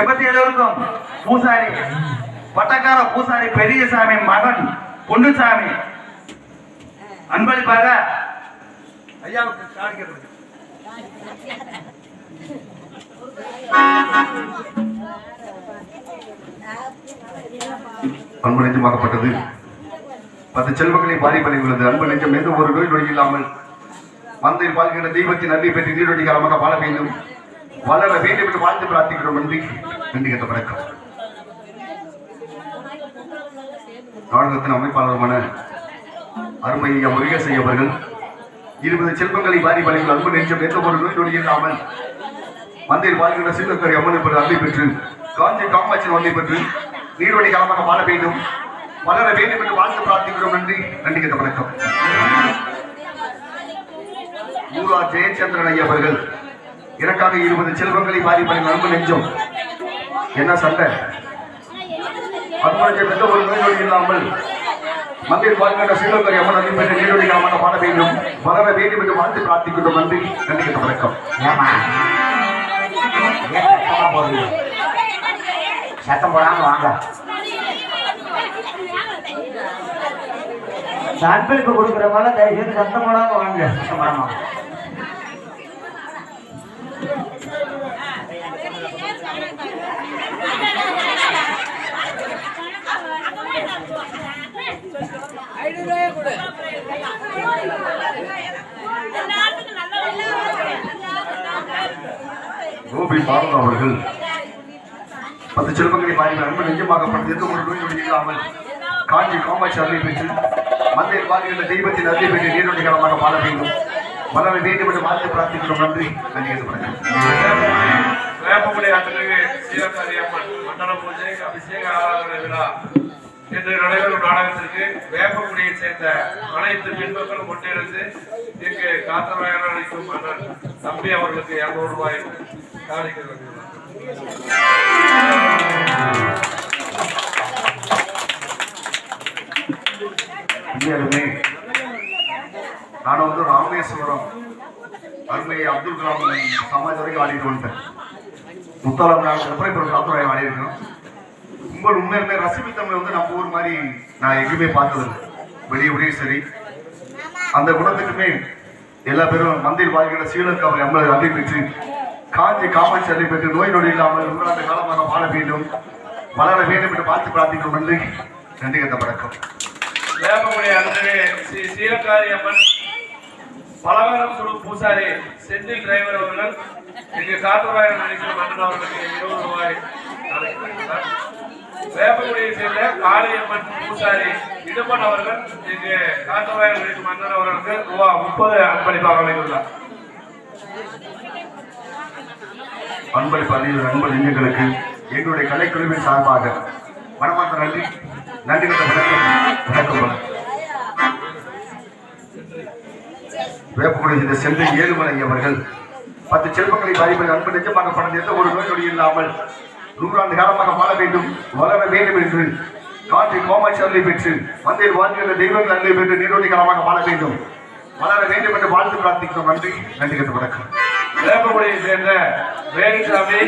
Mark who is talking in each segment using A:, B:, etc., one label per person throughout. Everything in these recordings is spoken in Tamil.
A: எண்பத்தி ஏழுக்கும் பூசாரி பட்டக்கார பூசாரி பெரியசாமி மகன் பொண்ணுசாமி அன்பளிப்பாக ஐயாவுக்கு காணிக்கிறது
B: அன்பு நெஞ்சமாக்கப்பட்டது பத்து செல்வங்களை பாதிப்படை உள்ளது. அன்பு நெஞ்சம் எந்த ஒரு நோய் நொடி இல்லாமல் மந்தையில் வாழ்கிற தெய்வத்தின் நன்றி பெற்று நீரொடி காலமாக வாழ வேண்டும். வளர வேண்டும் என்று வாழ்த்து பிரார்த்திக்கிறோம். நன்றி. நன்றி கேட்ட வணக்கம். நாடகத்தின் அமைப்பாளருமான அருமையா முருகேசை அவர்கள் இருபது செல்வங்களை பாதிப்படைகள் அன்பு நெஞ்சம் எந்த ஒரு நோய் நொடி இல்லாமல் மந்தையில் வாழ்கிற சிங்கக்கரை அம்மன் பெற்று அன்பை பெற்று காஞ்சி காமாட்சியின் அன்பை பெற்று நீர்வழி காலமாக வாழ வேண்டும். வளர வேண்டும் என்று வாழ்த்து பிரார்த்திக்கிறோம். நன்றி. நன்றி கேட்ட வணக்கம். ஊரா ஜெயச்சந்திரன் ஐயா அவர்கள் எனக்காக இருபது செல்வங்களை பாதிப்பதை நண்பு நெஞ்சம். என்ன சண்டை? அன்பு எந்த ஒரு நோய் இல்லாமல் மந்தையில் வாழ்கின்ற சின்னக்கரை அம்மன் அன்பை பெற்ற நீரோடி காலமாக பாட வேண்டும். வளர வேண்டும் என்று வாழ்த்து பிரார்த்திக்கிறோம் நன்றி. நன்றி வணக்கம்.
C: சத்தம் போடாம வாங்க.
D: அன்பளிப்பு கொடுக்குறவங்கள தயவு செய்து சத்தம் போடாம வாங்க.
C: சத்தம் போடாம
B: கோபி பாரதம் அவர்கள் பத்து செல்வங்களை பாருங்க அன்பு நெஞ்சமாக எந்த ஒரு நோய் இல்லாமல் காஞ்சி காமாட்சி அருளை பெற்று மந்தையில் வாழ்கின்ற தெய்வத்தின் அருளை பெற்று நீரோடி காலமாக வாழ வேண்டும். வளர வேண்டும் என்று வாழ்த்து பிரார்த்திக்கிறோம். நன்றி. நன்றி.
E: வேப்பமுடி ஆற்றிற்கு சீரகாரியம்மன் மண்டல பூஜை அபிஷேக ஆராதனை விழா இன்று நடைபெறும் நாடகத்திற்கு வேப்பமுடியை சேர்ந்த அனைத்து பெண்மக்களும் கொண்டிருந்து இங்கு காத்தவராயன் அளிக்கும் மன்னன் தம்பி அவர்களுக்கு இரநூறு ரூபாய் காணிக்கிறது
B: நான் வந்து ராமேஸ்வரம் அருமை அப்துல் கலாம் சமாஜ் வரைக்கும் ஆடிட்டு வந்துட்டேன். முத்தாலாம் நாளுக்கு இப்போ காத்துராய் ஆடி இருக்கோம் ரொம்ப உண்மையுமே ரசிமி தமிழ் வந்து நம்ம ஊர் மாதிரி நான் எங்கேயுமே பார்த்ததில்லை. வெளியே வெளியே சரி. அந்த குணத்துக்குமே எல்லா பேரும் மந்தியில் வாழ்கிற ஸ்ரீலங்கா அவர் நம்மளை அள்ளி பெற்று காஞ்சி காமாட்சி அள்ளி பெற்று நோய் நொடி இல்லாமல் நூறாண்டு காலமாக வாழ வேண்டும். வளர வேண்டும் என்று பார்த்து பிரார்த்திக்கும் நன்றி. நன்றி கத்த வணக்கம்.
E: வேப்பமுடி ஆற்றிற்கு ஸ்ரீ சீரகாரியம்மன் பலகாரம் சுடும் பூசாரி செந்தில் டிரைவர் அவர்கள் இங்கு காத்தவராயன் அளிக்கும் மன்னன் அவர்களுக்கு இருபது ரூபாய் காணிக்கிறார் வேப்பங்குடியை சேர்ந்த காளியம்மன் பூசாரி இடுமன் அவர்கள் இங்கு காத்தவராயன் அளிக்கும் மன்னன் அவர்களுக்கு ரூபா முப்பது அன்பளிப்பாக வழங்கியுள்ளார்
B: அன்பளிப்பு அறிவு அன்பு நெஞ்சங்களுக்கு எங்களுடைய கலைக்குழுவின் சார்பாக மனமார்ந்த நன்றி. நன்றி வணக்கம் வணக்கம். வணக்கம் வேப்பக்குடி செல்வி ஏழுமலை அவர்கள். பத்து செல்வங்களை பாதிப்பது அன்பு நெஞ்சமாக எந்த ஒரு நோய் நொடி இல்லாமல் நூறாண்டு காலமாக வாழ வேண்டும் வளர வேண்டும் என்று காற்று கோமாட்சி அருளை பெற்று மந்தையில் வாழ்கின்ற தெய்வங்கள் அருளை பெற்று நீரோடி காலமாக வாழ வேண்டும். வளர வேண்டும் என்று வாழ்த்து பிரார்த்திக்கிறோம். நன்றி. நன்றி கட்டு வணக்கம்.
E: வேப்பங்குடியை சேர்ந்த வேலுசாமி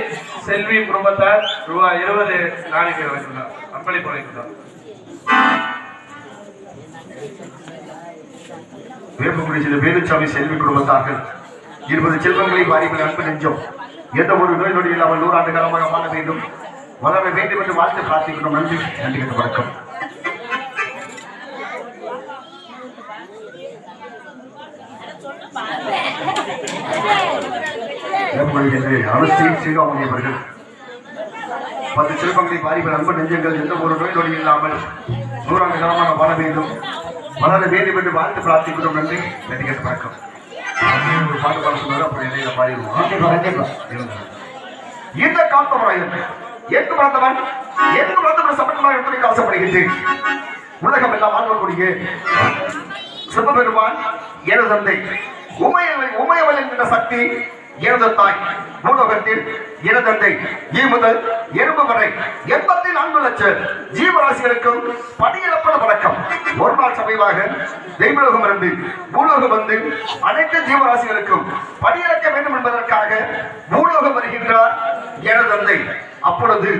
E: செல்வி குடும்பத்தார் ரூபாய் இருபது நாளைக்கு வழங்கியுள்ளார் அன்பளிப்பு வழங்கியுள்ளார்
B: வேப்பங்குடி சில வேலுச்சாமி செல்வி குடும்பத்தார்கள். இருபது செல்வங்களை பாரிகள் அன்பு நெஞ்சம். எந்த ஒரு நோய் நொடி இல்லாமல் நூறாண்டு காலமாக வாழ வேண்டும். வளர வேண்டும் என்று வாழ்த்து பிரார்த்திக்கிறோம். நன்றி. நன்றி கட்ட வணக்கம். அவர்கள். பத்து செல்வங்களை பாரிகள் அன்பு நெஞ்சங்கள் எந்த ஒரு நோய் நொடி இல்லாமல் நூறாண்டு காலமாக வாழ வேண்டும். வளர வேண்டும் என்று வாழ்த்து பிரார்த்திக்கிறோம். நன்றி. நன்றி கட்ட வணக்கம். ஒரு பாட்டு பாட சொன்னாரு அப்புறம் இடையில பாடிடுவோம்
C: கண்டிப்பா.
B: இந்த காத்தவராயன் எங்கு பிறந்தவன்? எங்கு பிறந்தவன்? சமன்மாக எப்படி காசப்படுகின்றேன்? உலகம் எல்லாம் வாழ்வக்கூடிய சிவபெருமான் எனது தந்தை. உமையவன் உமையவன் என்கிற சக்தி எனது தாய். பூலோகத்தில் எனது தந்தை. ஈ முதல் எறும்பு வரை. எண்பத்தி நான்கு லட்சம் ஜீவராசிகளுக்கும் பணியிழப்பத வழக்கம் ஒரு நாள் சபைவாக தெய்வலோகம் இருந்து பூலோகம் வந்து அனைத்து ஜீவராசிகளுக்கும் பணியிறக்க வேண்டும் என்பதற்காக பூலோகம் வருகின்றார் என தந்தை. அப்பொழுது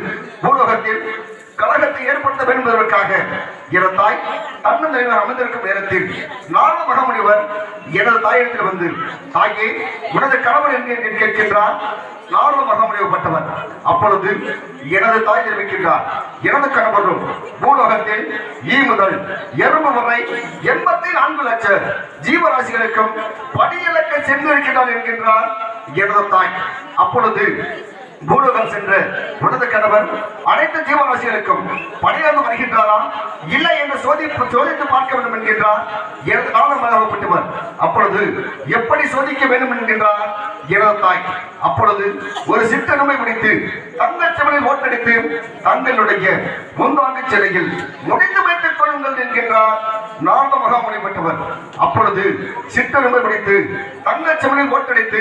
B: பூலோகத்தில் கழகத்தை ஏற்படுத்த வேண்டும் என்பதற்காக எனது தாய் தன்னன் தலைவர் அமர்ந்திருக்கும் நேரத்தில் நாலு மகாமுனிவர் எனது தாயிடத்தில் வந்து தாயே உனது கணவர் எங்கே? என்று கேட்கின்றார். நாரத பட்டவர். அப்பொழுது எனது தாய் தெரிவிக்கின்றார் எனது கணவரும் பூலோகத்தில் ஈ முதல் எறும்பு வரை எண்பத்தி நான்கு லட்சம் ஜீவராசிகளுக்கும் படியிலக்க சென்றிருக்கிறார் என்கின்றார் எனது தாய். அப்பொழுது பூலோகம் சென்ற உனது கணவர் அனைத்து ஜீவராசிகளுக்கும் பணியாந்து வருகின்றாரா இல்லை என்று சோதிப்பு சோதித்து பார்க்க வேண்டும் என்கின்றார். எனது காலமாகப்பட்டவர் அப்பொழுது எப்படி சோதிக்க வேண்டும் என்கின்றார்? எனது தாய் அப்பொழுது ஒரு சித்தனமை முடித்து தங்கள் செவலில் ஓட்டடித்து தங்களுடைய முந்தாண்டு சிலையில் முடிந்து வைத்துக் கொள்ளுங்கள் என்கின்றார். நாரத மகாமணி பெற்றவர். அப்பொழுது சிற்றனுமை பிடித்து தங்கச்சமனில் ஓட்டடித்து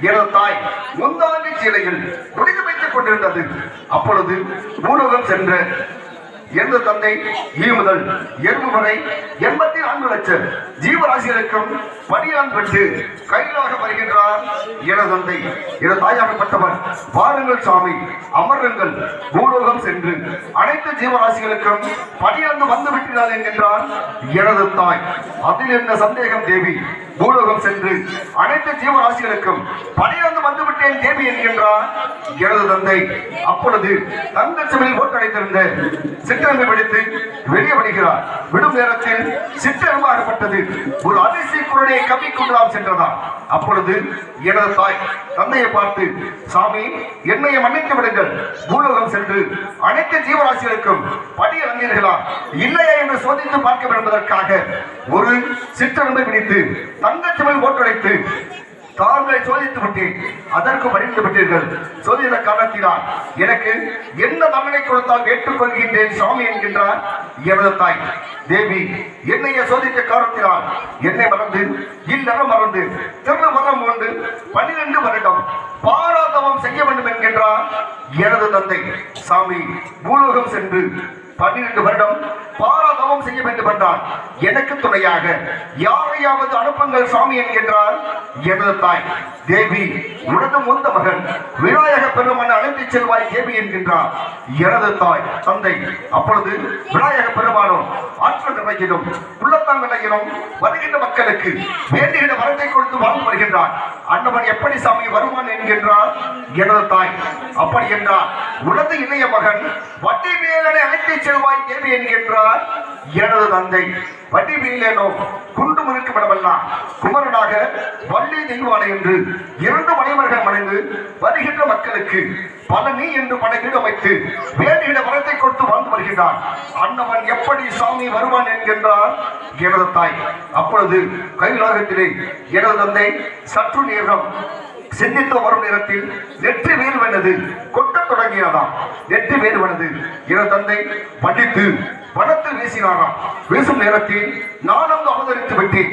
B: எனது தாய் முந்தாண்டி சிலையில் முடிந்து வைத்துக் கொண்டிருந்தது. அப்பொழுது ஊடகம் சென்ற எனது தந்தை ஈ முதல் எறும்பு வரை எண்பத்தி நான்கு லட்சம் ஜீவராசிகளுக்கும் பணியான் பெற்று கையிலாக வருகின்றார் எனது தந்தை. எனது தாயாகப்பட்டவர் வாருங்கள் சாமி அமருங்கள். பூலோகம் சென்று அனைத்து ஜீவராசிகளுக்கும் பணியாந்து வந்து விட்டார் என்கின்றார் எனது தாய். அதில் என்ன சந்தேகம் தேவி? பூலோகம் சென்று அனைத்து ஜீவராசிகளுக்கும் பணியிலிருந்து வந்துவிட்டேன் தேவி என்கின்றார். எனது தந்தை அப்பொழுது தங்கள் சபையில் ஓட்டடைத்திருந்த சிற்றம்பை பிடித்து வெளியே வருகிறார். விடும் நேரத்தில் சிற்றெருமாகப்பட்டது ஒரு அதிசய குரலையை கம்மி கொண்டுலாம் சென்றதா அப்பொழுது எனது தாய் தந்தையை பார்த்து சாமி என்னையை மன்னித்து விடுங்கள். பூலோகம் சென்று அனைத்து ஜீவராசிகளுக்கும் படி இறந்தீர்களா இல்லையா என்று சோதித்து பார்க்க வேண்டும் என்பதற்காக ஒரு சிற்றெருமை பிடித்து தங்கச்சிமல் ஓட்டுடைத்து தாங்களை சோதித்து விட்டேன். அதற்கு மறிந்து விட்டீர்கள். சோதித்த காரணத்தினால் எனக்கு என்ன மகனை கொடுத்தால் ஏற்றுக்கொள்கின்றேன் சாமி என்கின்றார் எனது தாய். தேவி என்னைய சோதித்த காரணத்தினால் என்னை மறந்து இல்லறம் மறந்து திரு மரம் கொண்டு பன்னிரண்டு வருடம் பாராதவம் செய்ய வேண்டும் என்கின்றார் எனது தந்தை. சாமி பூலோகம் சென்று பன்னிரண்டு வருடம் பாராதவம் செய்ய வேண்டும் என்றால் எனக்கு துணையாக யாரையாவது அனுப்புங்கள் சாமி என்கின்றார் எனது தாய். தேவி உனது முந்த மகன் விநாயக பெருமன் அழைத்து செல்வாய் தேவி என்கின்றார். எனது தாய் தந்தை அப்பொழுது விநாயக பெருமானும் ஆற்றல் நிலையிலும் உள்ளத்தால் நிலையிலும் வருகின்ற மக்களுக்கு வேண்டுகின்ற வரத்தை கொடுத்து வாழ்ந்து வருகின்றார். அன்னவன் எப்படி சாமி வருவான் என்கின்றார்? எனது தாய் அப்படி என்றார். உனது இளைய மகன் வட்டி மேலனை அழைத்து செல்வாய் தேவி என்கின்றார் எனது தந்தை? வட்டி மீலேனோ குண்டு முறுக்கப்படவெல்லாம் குமரனாக வள்ளி தெய்வானை என்று இரண்டு மனைவர்கள் மறைந்து வருகின்ற மக்களுக்கு பழனி என்று படையீடு அமைத்து வேண்டுகிற வரத்தை கொடுத்து வாழ்ந்து வருகின்றான். அன்னவன் எப்படி சாமி வருவான் என்கின்றார் எனது தாய் அப்பொழுது கைலாகத்திலே எனது தந்தை சற்று நேரம் சிந்தித்து வரும் நேரத்தில் நெற்றி வேறுவனது கொட்டத் தொடங்கியதாம். நெற்றி வேறுவனது என தந்தை படித்து வனத்தில் வீசினாராம். வீசும் நேரத்தில் நான் அங்கு அவதரித்து விட்டேன்.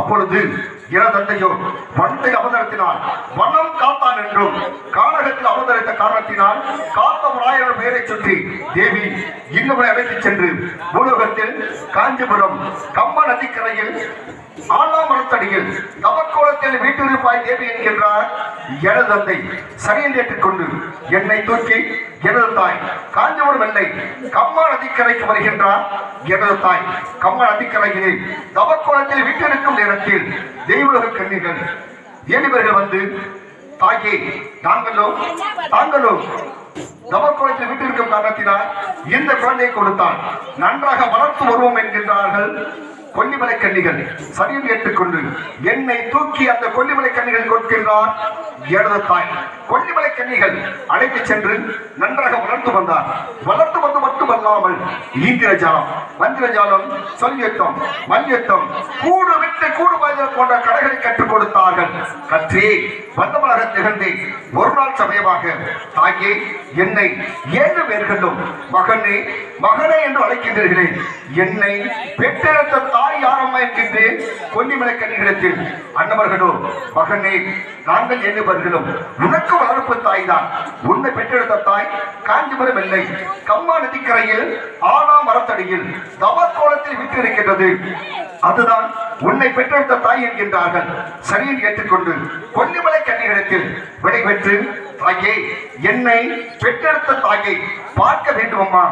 B: அப்பொழுது எனது தந்தையோ அவதரித்தினால் வண்ணம் காத்தான் என்றும் கானகத்தில் அவதரித்த காரணத்தினால் காத்தவராயர் பெயரை சுற்றி தேவி இன்னும் அழைத்துச் சென்று பூலோகத்தில் காஞ்சிபுரம் கம்ப நதிக்கரையில் ஆலாமரத்தடியில் தவக்கோலத்தில் வீட்டுரிப்பாய் தேவி என்கின்றார் எனது தந்தை. சரியல் ஏற்றுக்கொண்டு என்னை தூக்கி எனது தாய் காஞ்சிபுரம் எல்லை கம்மா நதிக்கரைக்கு வருகின்றார் எனது தாய். கம்மா நதிக்கரையிலே தவக்கோலத்தில் வீட்டிருக்கும் நேரத்தில் தெய்வலக கண்ணீர்கள். ஏனிவர்கள் வந்து தாக்கி நாங்களோ தாங்களோ தவக்குளத்தில் விட்டிருக்கும் காரணத்தினால் இந்த குழந்தையை கொடுத்தான் நன்றாக வளர்த்து வருவோம் என்கின்றார்கள். கொல்லிமலை கன்னிகள். சரியில் ஏற்றுக்கொண்டு என்னை தூக்கி அந்த கொல்லிமலை கன்னிகள் கொடுக்கின்றார் எனது தாய். கொல்லிமலை கன்னிகள் அழைத்து சென்று நன்றாக வளர்த்து வந்தார். வளர்த்து வந்து மட்டுமல்லாமல் ஈந்திரஜாலம் மந்திரஜாலம் சொல்யுத்தம் மல்யுத்தம் கூடு விட்டு கூடு பாய்தல் போன்ற கடைகளை கற்றுக் கொடுத்தார்கள். கற்றே வந்தவளாக திகழ்ந்தேன். ஒரு நாள் சமயமாக தாயே என்னை ஏழு பேர்களும் மகனே மகனே என்று அழைக்கின்றீர்களே. என்னை பெற்றெடுத்த தாய் யாரம்மா என்கின்றேன் கொல்லிமலை கண்ணிடத்தில் அன்னவர்களோ மகனே நாங்கள் எண்ணுபவர்களும் உனக்கு வளர்ப்பு தாய் தான் உன்னை பெற்றெடுத்த தாய் காஞ்சிபுரம் இல்லை. கம்மா நதிக்கரையில் ஆனா மரத்தடியில் தவக்கோலத்தில் விட்டு இருக்கின்றது அதுதான் உன்னை பெற்றெடுத்த தாய் என்கின்றார்கள். சரியில் ஏற்றுக்கொண்டு கொல்லிமலை கன்னிகளிடத்தில் விடைபெற்று தாயே என்னை பெற்றெடுத்த தாயை பார்க்க வேண்டுமம்மா.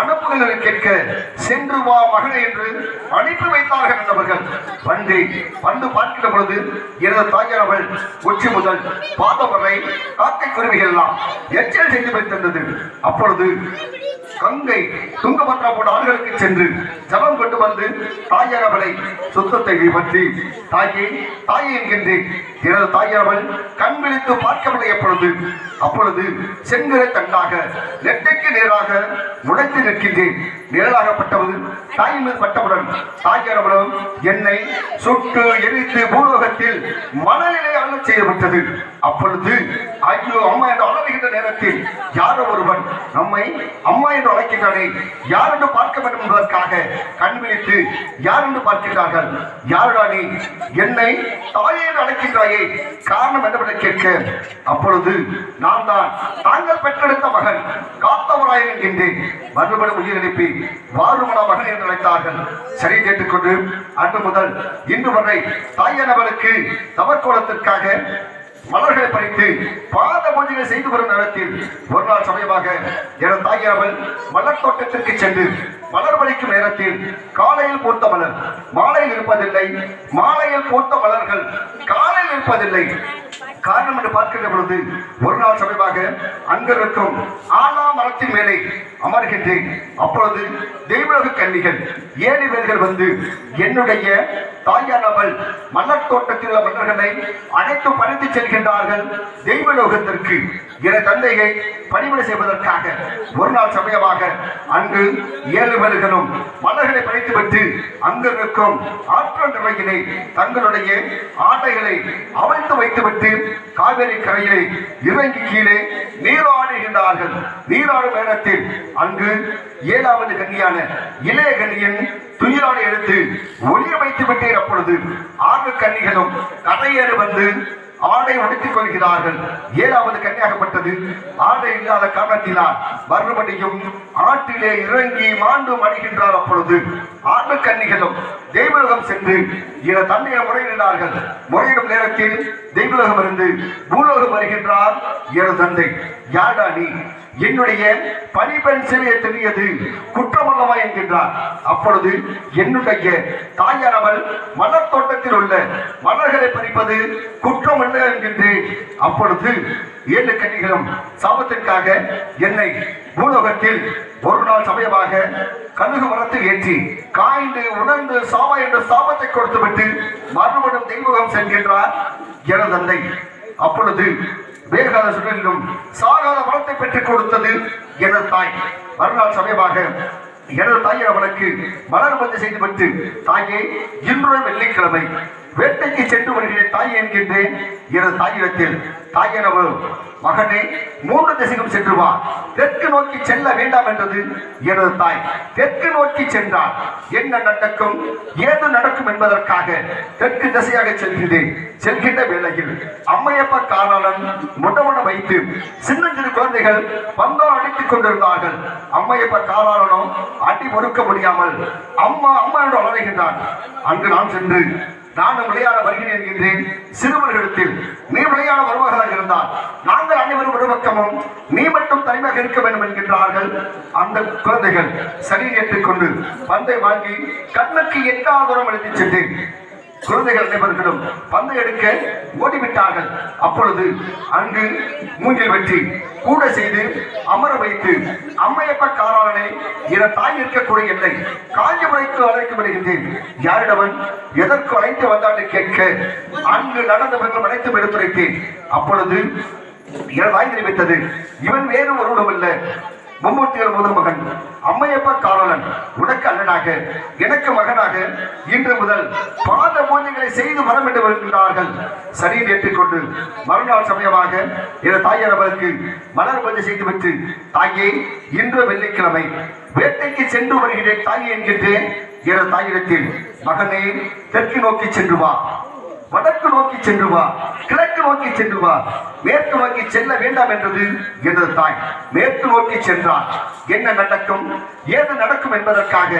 B: அனுப்புகளை கேட்க சென்று வா மகளே என்று அனுப்பி வைத்தார்கள் என்றவர்கள் வந்து வந்து பார்க்கிற பொழுது எனது தாயானவள் உச்சி முதல் பாதம் வரை காக்கை குருவிகள் எல்லாம் எச்சல் செய்து வைத்திருந்தது. அப்பொழுது கங்கை துங்கபத்ரா போன்ற ஆண்களுக்கு சென்று ஜபம் கொண்டு வந்து தாயாரவளை சுத்தத்தை பற்றி தாயே தாயே என்கின்றேன். எனது தாயாரவள் கண் விழித்து பார்க்கவில்லை அப்பொழுது. அப்பொழுது செங்கரை தண்டாக நெட்டைக்கு நேராக முளைத்து நிற்கின்றேன். நிழலாகப்பட்டவது தாய் மீது பட்டவுடன் தாயாரவளும் என்னை சுட்டு எரித்து பூலோகத்தில் மணலிலே அருள் செய்யப்பட்டது அப்பொழுது ஐயோ அம்மா என்று அழகுகின்ற நேரத்தில் யாரோ ஒருவன் நம்மை அம்மா என்று அழைக்கின்றானே யார் என்று பார்க்க வேண்டும் என்பதற்காக கண் விழித்து யார் என்று பார்க்கின்றார்கள்? யாருடா நீ? என்னை தாயே என்று அழைக்கின்றாயே காரணம் என்னவென்று கேட்க அப்பொழுது நான் தான் தாங்கள் பெற்றெடுத்த மகன் காத்தவராயன் என்கின்றேன். மறுபடியும் உயிரிழப்பேன் எழுப்பி மகன் என்று அழைத்தார்கள் சரி கேட்டுக்கொண்டு அன்று முதல் இன்று வரை தாயானவருக்கு தவக்கோலத்திற்காக மலர்களை பறித்து பாத பூஜைகள் செய்து வரும் நேரத்தில் ஒரு நாள் சமயமாக எனது தாயாரவள் மலர் தோட்டத்திற்கு சென்று மலர் பறிக்கும் நேரத்தில் காலையில் பூத்த மலர். மாலையில் இருப்பதில்லை. மாலையில் பூத்த மலர்கள் காலையில் இருப்பதில்லை. காரணம் என்று பார்க்கின்ற பொழுது ஒரு நாள் சமயமாக அங்கிருக்கும் ஆலா மரத்தின் மேலே அமர்கின்றேன். அப்பொழுது தெய்வலோக கன்னிகள் ஏழு பேர்கள் வந்து என்னுடைய தாயானவள் மன்னர் தோட்டத்தில் உள்ள மன்னர்களை அனைத்து பறித்து செல்கின்றார்கள் தெய்வலோகத்திற்கு என தந்தையை பணிவிடை செய்வதற்காக ஒரு நாள் சமயமாக அங்கு ஏழு பேர்களும் மலர்களை பறித்துவிட்டு அங்கிருக்கும் ஆற்றல் நிறையினை தங்களுடைய ஆடைகளை அவிழ்த்து வைத்துவிட்டு காவேரி கரையிலே இறங்கி கீழே நீராடுகின்றார்கள். நீராடும் நேரத்தில் அங்கு ஏழாவது கன்னியான இளைய கன்னியின் துயிலாடை எடுத்து ஒளிய வைத்து விட்டேன் அப்பொழுது ஆறு கன்னிகளும் கரையேறி வந்து ஆடை அடித்துக் கொள்கிறார்கள். ஏழாவது கன்னியாகப்பட்டது ஆடை இல்லாத காரணத்தினால் மறுபடியும் ஆற்றிலே இறங்கி மாண்டு அடிக்கின்றார் அப்பொழுது ஆண்டு கன்னிகளும் தெய்வலகம் சென்று என தந்தையை முறையிடுகிறார்கள் முறையிடும் நேரத்தில் தெய்வலகம் இருந்து பூலோகம் வருகின்றார் எனது தந்தை. யாடா நீ? என்னுடைய பனிபெண் சிறையை தெரியது குற்றமல்லவா என்கின்றார். அப்பொழுது என்னுடைய தாயானவள் மலர் தோட்டத்தில் உள்ள மலர்களை பறிப்பது குற்றம் அல்ல என்கின்றேன். அப்பொழுது ஏழு கன்னிகளும் சாபத்திற்காக என்னை பூலோகத்தில் ஒரு நாள் சமயமாக கழுகு மரத்தில் ஏற்றி காய்ந்து உணர்ந்து சாவா என்ற சாபத்தை கொடுத்துவிட்டு மறுபடியும் தெய்வகம் செல்கின்றார் எனது தந்தை அப்பொழுது வேகாத சுழலிலும் சாகாத மரத்தை பெற்றுக் கொடுத்தது எனது தாய். மறுநாள் சமயமாக எனது தாயை அவனுக்கு மலர் பந்து செய்துவிட்டு தாயே இன்றும் வெள்ளிக்கிழமை வேட்டைக்கு சென்று வருகிறேன் தாய் என்கின்றேன். எனது தாயிடத்தில் தாயனவள் மகனே மூன்று திசைக்கும் சென்று வா. தெற்கு நோக்கி செல்ல வேண்டாம் என்றது எனது தாய். தெற்கு நோக்கி சென்றால் என்ன நடக்கும்? ஏது நடக்கும் என்பதற்காக தெற்கு திசையாக செல்கிறேன். செல்கின்ற வேளையில் அம்மையப்ப காரணன் முடமுட வைத்து சின்னஞ்சிறு குழந்தைகள் பந்தம் அடித்துக் கொண்டிருந்தார்கள். அம்மையப்ப காரணனும் அடி பொறுக்க முடியாமல் அம்மா அம்மா என்று வளர்கின்றான் அங்கு நான் சென்று நான் விளையாட வருகிறேன் என்கின்றேன் சிறுவர்களிடத்தில் நீ விளையாட வருவதாக இருந்தால் நாங்கள் அனைவரும் ஒரு பக்கமும் நீ மட்டும் தனிமையாக இருக்க வேண்டும் என்கின்றார்கள். அந்த குழந்தைகள் சரி ஏற்றுக்கொண்டு பந்தை வாங்கி கண்ணுக்கு எட்டாவது தூரம் எடுத்துச் சென்றேன். குழந்தைகள் அனைவர்களும் பந்தை எடுக்க ஓடிவிட்டார்கள். அப்பொழுது அங்கு மூங்கில் வெட்டி கூட செய்து அமர வைத்து அம்மையப்ப காராளனை என தாய் இருக்கக்கூடிய இல்லை காஞ்சிபுரத்து அழைக்க வருகின்றேன். யாரிடவன் எதற்கு அழைத்து வந்தாண்டு கேட்க அங்கு நடந்தவர்கள் அனைத்தும் எடுத்துரைத்தேன். அப்பொழுது எனதாய் தெரிவித்தது இவன் வேறு ஒருவனும் இல்லை மும்மூர்த்திகள் முதல் மகன் அம்மையப்ப காரணன் உனக்கு அண்ணனாக எனக்கு மகனாக இன்று முதல் பாத பூஜைகளை செய்து வர வேண்டும் என்கிறார்கள் சரி ஏற்றுக்கொண்டு மறுநாள் சமயமாக என் அவருக்கு மலர் பூஜை செய்துவிட்டு தாயே இன்று வெள்ளிக்கிழமை வேட்டைக்கு சென்று வருகிறேன் தாயே என்கின்றேன் எனது தாயிடத்தில் மகனே தெற்கு நோக்கி சென்று வா. வடக்கு நோக்கி சென்று வா கிழக்கு நோக்கி சென்று வா. மேற்கு நோக்கி செல்ல வேண்டாம் என்றது எனது தாய். மேற்கு நோக்கி சென்றால் என்ன நடக்கும்? ஏது நடக்கும் என்பதற்காக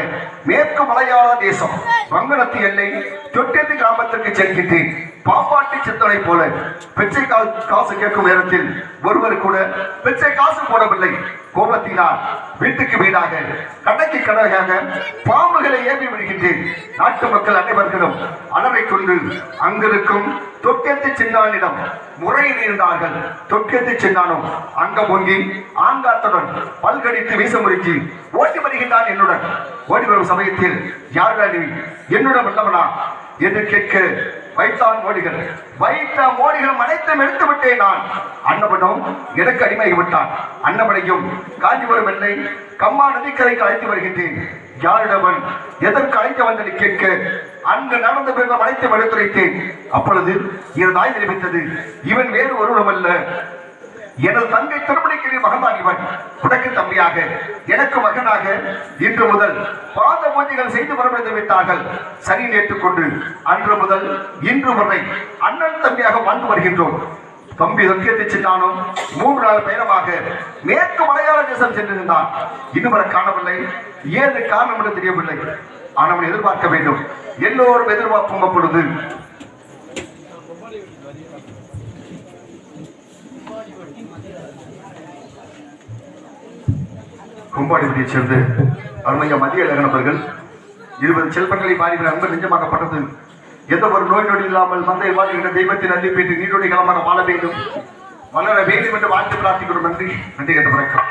B: மேற்கு மலையாள தேசம் வங்கணத்து எல்லை தொட்டெட்டு கிராமத்திற்கு செல்கின்றேன். பாப்பாட்டி சித்தனை போல பிச்சை கா- காசு கேட்கும் நேரத்தில் ஒருவர் கூட பிச்சை காசு போடவில்லை. கோபத்தினால் வீட்டுக்கு வீடாக கடைக்கு கடையாக பாம்புகளை ஏவி விடுகின்றேன். நாட்டு மக்கள் அனைவர்களும் அளவை கொண்டு அங்கிருக்கும் தொக்கத்து சின்னானிடம் முறையிடுகின்றார்கள் தொக்கத்து சின்னானும் அங்க பொங்கி ஆங்காத்துடன் பல்கடித்து வீச முறுக்கி ஓடி வருகின்றான் என்னுடன். ஓடி வரும் சமயத்தில் யார் நீ? என்னுடன் வல்லவனா? என்று கேட்க வைத்தான் மோடிகள் வைத்த மோடிகளும் அனைத்தும் எடுத்து விட்டேன் நான். அன்னபடம் எனக்கு அடிமையாகி விட்டான். அன்னபடையும் காஞ்சிபுரம் வெள்ளை கம்மா நதிக்கரைக்கு அழைத்து வருகின்றேன். யாரிடவன் எதற்கு அழைத்து வந்தது கேட்க அங்கு நடந்த பிறகு அனைத்தும் எடுத்துரைத்தேன் அப்பொழுது என் தாய் தெரிவித்தது இவன் வேறு ஒருவனமல்ல எனது தங்கை திருமணிக்கு மகன்தான் இவன். உனக்கு தம்பியாக எனக்கு மகனாக இன்று முதல் பாத பூஜைகள் செய்து வரப்பட தெரிவித்தார்கள் சரி ஏற்றுக்கொண்டு அன்று முதல் இன்று வரை அண்ணன் தம்பியாக வாழ்ந்து வருகின்றோம். தம்பி சத்தியத்தை சின்னானும் மூன்று நாள் பயணமாக மேற்கு மலையாள தேசம் சென்றிருந்தான் இன்னும் வரை காணவில்லை. ஏது காரணம் என்று தெரியவில்லை. ஆனால் அவன் எதிர்பார்க்க வேண்டும். எல்லோரும் எதிர்பார்ப்பும் அப்பொழுது கும்பாடிபதியைச் சேர்ந்த அருமையா மதிய நபர்கள் இருபது செல்வங்களை பாரிவிட அன்பு நெஞ்சமாக்கப்பட்டது எந்த ஒரு நோய் நொடி இல்லாமல் மந்தை வாழ்கின்ற தெய்வத்தின் அள்ளி பெற்று நீரோடி காலமாக வாழ வேண்டும். வளர வேண்டும் என்று வாழ்த்து பிரார்த்திக்கிறோம். நன்றி. நன்றி கேட்ட வணக்கம்.